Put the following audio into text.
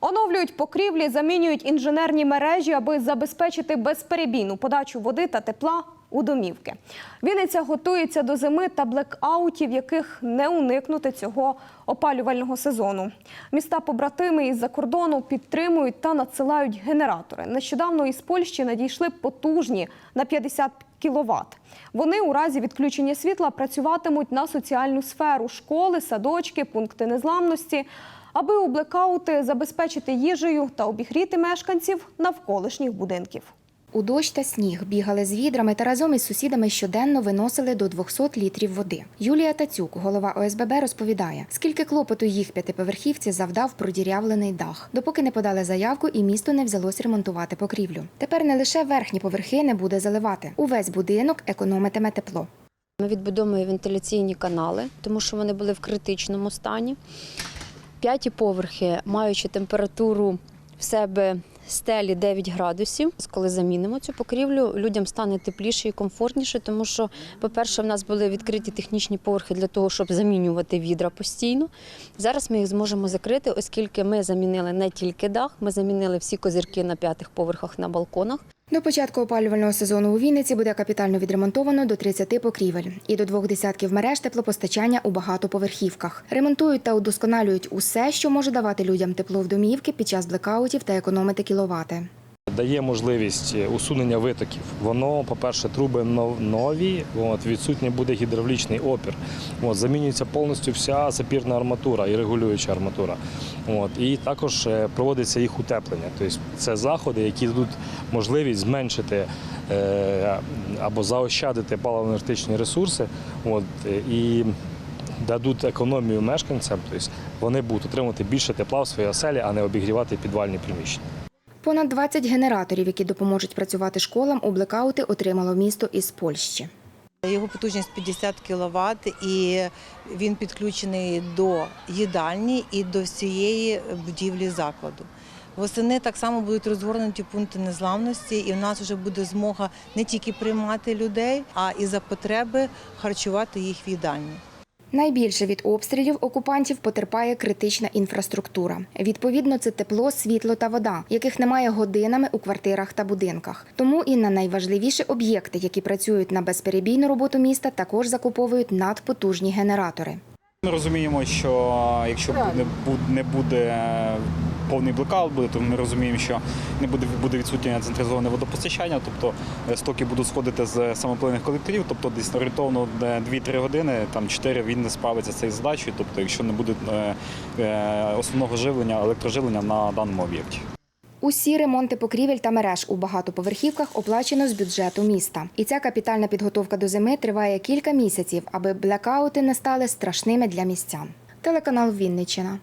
Оновлюють покрівлі, замінюють інженерні мережі, аби забезпечити безперебійну подачу води та тепла у домівки. Вінниця готується до зими та блекаутів, яких не уникнути цього опалювального сезону. Міста побратими із-за кордону підтримують та надсилають генератори. Нещодавно із Польщі надійшли потужні на 50 кВт. Вони у разі відключення світла працюватимуть на соціальну сферу школи, садочки, пункти незламності, аби у блекаути забезпечити їжею та обігріти мешканців навколишніх будинків. У дощ та сніг бігали з відрами та разом із сусідами щоденно виносили до 200 літрів води. Юлія Тацюк, голова ОСББ, розповідає, скільки клопоту їх п'ятиповерхівці завдав продірявлений дах, допоки не подали заявку і місто не взялось ремонтувати покрівлю. Тепер не лише верхні поверхи не буде заливати. Увесь будинок економитиме тепло. Ми відбудовуємо вентиляційні канали, тому що вони були в критичному стані. П'яті поверхи, маючи температуру в себе стелі 9 градусів. Коли замінимо цю покрівлю, людям стане тепліше і комфортніше, тому що, по-перше, в нас були відкриті технічні поверхи для того, щоб замінювати відра постійно. Зараз ми їх зможемо закрити, оскільки ми замінили не тільки дах, ми замінили всі козирки на п'ятих поверхах на балконах. До початку опалювального сезону у Вінниці буде капітально відремонтовано до 30 покрівель і до двох десятків мереж теплопостачання у багатоповерхівках. Ремонтують та удосконалюють усе, що може давати людям тепло в домівки під час блекаутів та економити кіловати. Дає можливість усунення витоків. Воно, по-перше, труби нові, от, відсутній буде гідравлічний опір. Замінюється повністю вся запірна арматура і регулююча арматура. І також е, проводиться їх утеплення. Тобто це заходи, які дадуть можливість зменшити е, або заощадити паливно-енергетичні ресурси. Е, і дадуть економію мешканцям, тобто вони будуть отримувати більше тепла в своїй оселі, а не обігрівати підвальні приміщення. Понад 20 генераторів, які допоможуть працювати школам, у блекаути отримало місто із Польщі. Його потужність 50 кВт і він підключений до їдальні і до всієї будівлі закладу. Восени так само будуть розгорнуті пункти незламності, і в нас вже буде змога не тільки приймати людей, а і за потреби харчувати їх в їдальні. Найбільше від обстрілів окупантів потерпає критична інфраструктура. Відповідно, це тепло, світло та вода, яких немає годинами у квартирах та будинках. Тому і на найважливіші об'єкти, які працюють на безперебійну роботу міста, також закуповують надпотужні генератори. Ми розуміємо, що якщо не буде, повний блекаут, буде, то ми розуміємо, що не буде, буде відсутнє централізоване водопостачання, тобто е, стоки будуть сходити з самопливних колекторів, тобто десь орієнтовно е, 2-3 години, там 4 він не справиться з цією задачею, тобто якщо не буде е, е, основного живлення, електроживлення на даному об'єкті. Усі ремонти покрівель та мереж у багатоповерхівках оплачено з бюджету міста. І ця капітальна підготовка до зими триває кілька місяців, аби блекаути не стали страшними для містян. Телеканал Вінниччина.